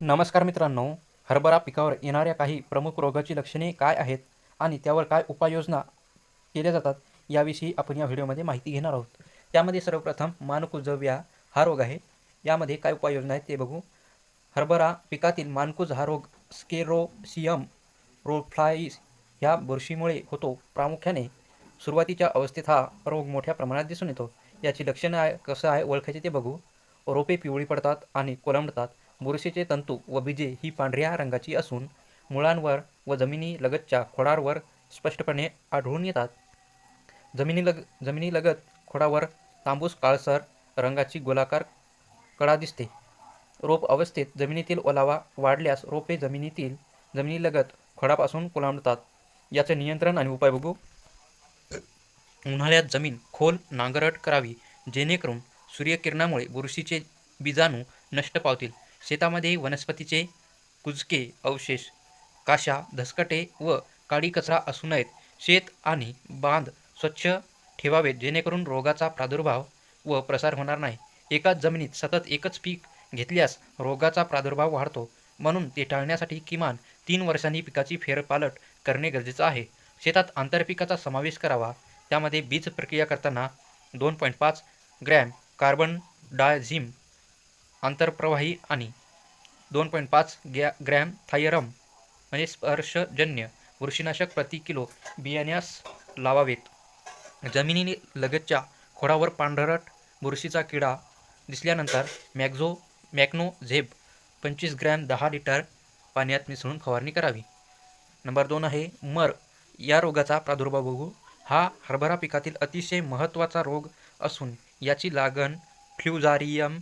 नमस्कार मित्रांनो हरभरा पिकावर येणाऱ्या काही प्रमुख रोगाची लक्षणे काय आहेत आणि त्यावर काय उपाययोजना केल्या जातात याविषयी आपण या व्हिडिओमध्ये माहिती घेणार आहोत. त्यामध्ये सर्वप्रथम मानकुजव्या हा रोग आहे. यामध्ये काय उपाययोजना आहेत ते बघू. हरभरा पिकातील मानकुज हा रोग स्केरोसियम रोफ्लाईस ह्या बुरशीमुळे होतो. प्रामुख्याने सुरुवातीच्या अवस्थेत हा रोग मोठ्या प्रमाणात दिसून येतो. याची लक्षणं आहे कसं आहे ओळखायचे ते बघू. रोपे पिवळी पडतात आणि कोलमडतात. बुरशीचे तंतू व बीजे ही पांढऱ्या रंगाची असून मुळांवर व जमिनी लगतच्या खोडांवर स्पष्टपणे आढळून येतात. जमिनीलग जमिनीलगत खोडावर तांबूस काळसर रंगाची गोलाकार कडा दिसते. रोप अवस्थेत जमिनीतील ओलावा वाढल्यास रोपे जमिनीतील जमिनीलगत खोडापासून कोलामडतात याचे नियंत्रण आणि उपाय बघू. उन्हाळ्यात जमीन खोल नांगरट करावी जेणेकरून सूर्यकिरणामुळे बुरशीचे बीजाणू नष्ट पावतील. शेतामध्ये वनस्पतीचे कुजके अवशेष काशा धसकटे व काळी कचरा असू नयेत. शेत आणि बांध स्वच्छ ठेवावेत जेणेकरून रोगाचा प्रादुर्भाव व प्रसार होणार नाही. एकाच जमिनीत सतत एकच पीक घेतल्यास रोगाचा प्रादुर्भाव वाढतो. म्हणून ते टाळण्यासाठी किमान तीन वर्षांनी पिकाची फेरपालट करणे गरजेचं आहे. शेतात आंतरपिकाचा समावेश करावा. त्यामध्ये बीज प्रक्रिया करताना दोन पॉईंट पाच ग्रॅम कार्बन डायझिम आंतरप्रवाही आणि दोन पॉईंट पाच गॅ ग्रॅम थायरम म्हणजे स्पर्शजन्य बुरशीनाशक प्रति किलो बियाण्यास लावावेत. जमिनी लगतच्या खोडावर पांढरट बुरशीचा किडा दिसल्यानंतर मॅक्झो झेब पंचवीस ग्रॅम दहा लिटर पाण्यात मिसळून फवारणी करावी. नंबर दोन आहे मर. या रोगाचा प्रादुर्भाव बघू. हा हरभरा पिकातील अतिशय महत्त्वाचा रोग असून याची लागण फ्ल्युझारियम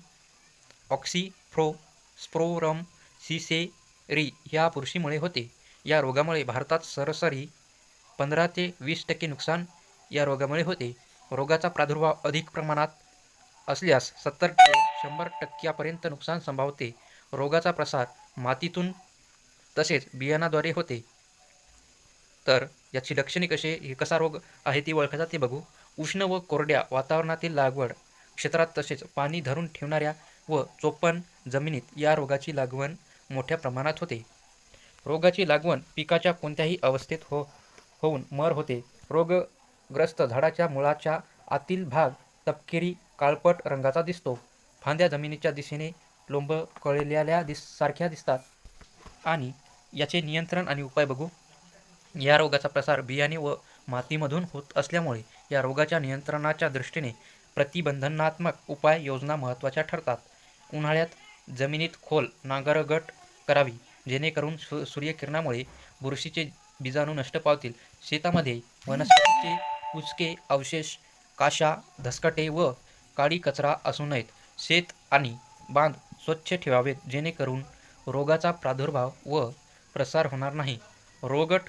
ऑक्सिफ्रो स्प्रोरम सिसेरी ह्या बुरशीमुळे होते. या रोगामुळे भारतात सरासरी पंधरा ते वीस टक्के नुकसान या रोगामुळे होते. रोगाचा प्रादुर्भाव अधिक प्रमाणात असल्यास सत्तर ते शंभर टक्क्यापर्यंत नुकसान संभावते. रोगाचा प्रसार मातीतून तसेच बियाणाद्वारे होते. तर याची लक्षणे कसे? हे कसा रोग आहे ती ओळखायचा ते बघू. उष्ण व कोरड्या वातावरणातील लागवड क्षेत्रात तसेच पाणी धरून ठेवणाऱ्या व चोपण जमिनीत या रोगाची लागवण मोठ्या प्रमाणात होते. रोगाची लागवण पिकाच्या कोणत्याही अवस्थेत हो होऊन मर होते. रोगग्रस्त झाडाच्या मुळाच्या आतील भाग तपकिरी काळपट रंगाचा दिसतो. फांद्या जमिनीच्या दिशेने लोंब कळलेल्या दिस सारख्या दिसतात. आणि याचे नियंत्रण आणि उपाय बघू. या रोगाचा प्रसार बियाणे व मातीमधून होत असल्यामुळे या रोगाच्या नियंत्रणाच्या दृष्टीने प्रतिबंधनात्मक उपाय योजना महत्त्वाच्या ठरतात. उन्हाळ्यात जमिनीत खोल नांगरगट करावी जेणेकरून सु सूर्यकिरणामुळे बुरशीचे बीजाणू नष्ट पावतील. शेतामध्ये वनस्पतीचे उचके अवशेष काशा धसकटे व काळी कचरा असू नयेत. शेत आणि बांध स्वच्छ ठेवावेत जेणेकरून रोगाचा प्रादुर्भाव व प्रसार होणार नाही. रोगट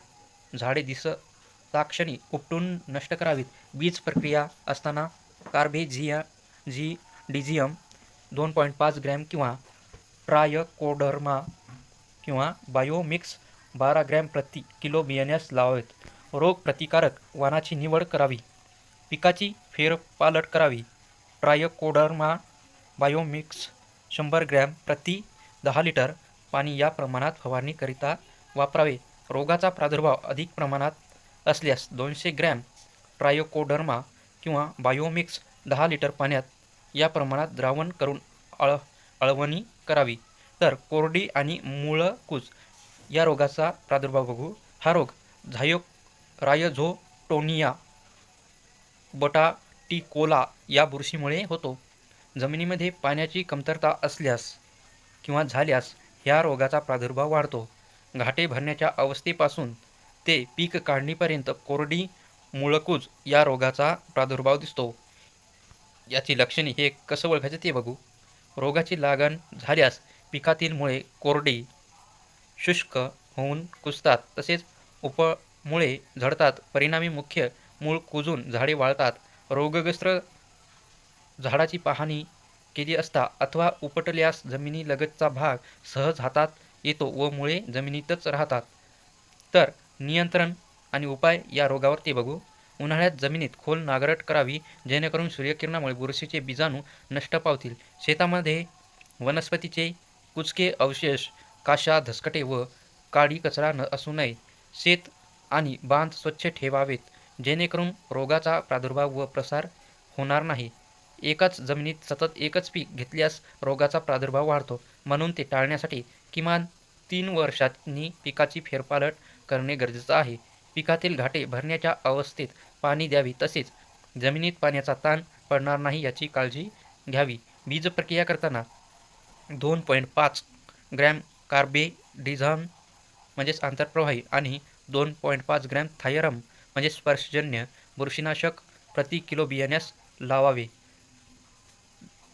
झाडे दिसताक्षणी उपटून नष्ट करावीत. बीज प्रक्रिया असताना कार्बेझिया झी डिझियम दोन पॉईंट पाच ग्रॅम किंवा ट्रायकोडर्मा किंवा बायोमिक्स बारा ग्रॅम प्रति किलो बियाण्यास लावावेत. रोग प्रतिकारक वाणाची निवड करावी. पिकाची फेरपालट करावी. ट्रायकोडर्मा बायोमिक्स शंभर ग्रॅम प्रति दहा लिटर पाणी या प्रमाणात फवारणीकरिता वापरावे. रोगाचा प्रादुर्भाव अधिक प्रमाणात असल्यास दोनशे ग्रॅम ट्रायोकोडर्मा किंवा बायोमिक्स दहा लिटर पाण्यात या प्रमाणात द्रावण करून अळ अळवणी करावी. तर कोरडी आणि मुळकूज या रोगाचा प्रादुर्भाव बघू. हा रोग झायो रायझोटोनिया बटाटिकोला या बुरशीमुळे होतो. जमिनीमध्ये पाण्याची कमतरता असल्यास किंवा झाल्यास ह्या रोगाचा प्रादुर्भाव वाढतो. घाटे भरण्याच्या अवस्थेपासून ते पीक काढणीपर्यंत कोरडी मुळकूज या रोगाचा प्रादुर्भाव दिसतो. याची लक्षणे हे कसं ओळखायचं ते बघू. रोगाची लागण झाल्यास पिकातील मुळे कोरडी शुष्क होऊन कुजतात. तसेच उपमुळे झडतात. परिणामी मुख्य मूळ कुजून झाडे वाळतात. रोगग्रस्त झाडाची पाहणी केली असता अथवा उपटल्यास जमिनीलगतचा भाग सहज हातात येतो व मुळे जमिनीतच राहतात. तर नियंत्रण आणि उपाय या रोगावर ते बघू. उन्हाळ्यात जमिनीत खोल नांगरट करावी जेणेकरून सूर्यकिरणामुळे बुरशीचे बीजाणू नष्ट पावतील. शेतामध्ये वनस्पतीचे कुचके अवशेष काशा धसकटे व काळी कचरा न असू नये. शेत आणि बांध स्वच्छ ठेवावेत जेणेकरून रोगाचा प्रादुर्भाव व प्रसार होणार नाही. एकाच जमिनीत सतत एकच पीक घेतल्यास रोगाचा प्रादुर्भाव वाढतो. म्हणून ते टाळण्यासाठी किमान तीन वर्षांनी पिकाची फेरपालट करणे गरजेचं आहे. पिकातील घाटे भरण्याच्या अवस्थेत पाणी द्यावे तसेच जमिनीत पाण्याचा ताण पडणार नाही याची काळजी घ्यावी. बीज प्रक्रिया करताना दोन पॉईंट पाच ग्रॅम कार्बेडिझॉन म्हणजेच आंतरप्रवाही आणि दोन पॉईंट पाच ग्रॅम थायरम म्हणजे स्पर्शजन्य बुरशीनाशक प्रति किलो बियाण्यास लावावे.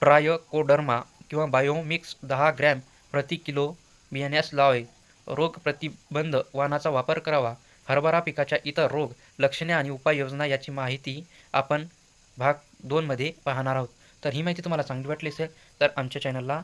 ट्रायकोडर्मा किंवा बायोमिक्स दहा ग्रॅम प्रति किलो बियाण्यास लावावे. रोग प्रतिबंध वाणाचा वापर करावा. हरभरा पिकाच्या इतर रोग लक्षणे आणि उपाययोजना याची माहिती आपण भाग दोनमध्ये पाहणार आहोत. तर ही माहिती तुम्हाला चांगली वाटली असेल तर आमच्या चॅनलला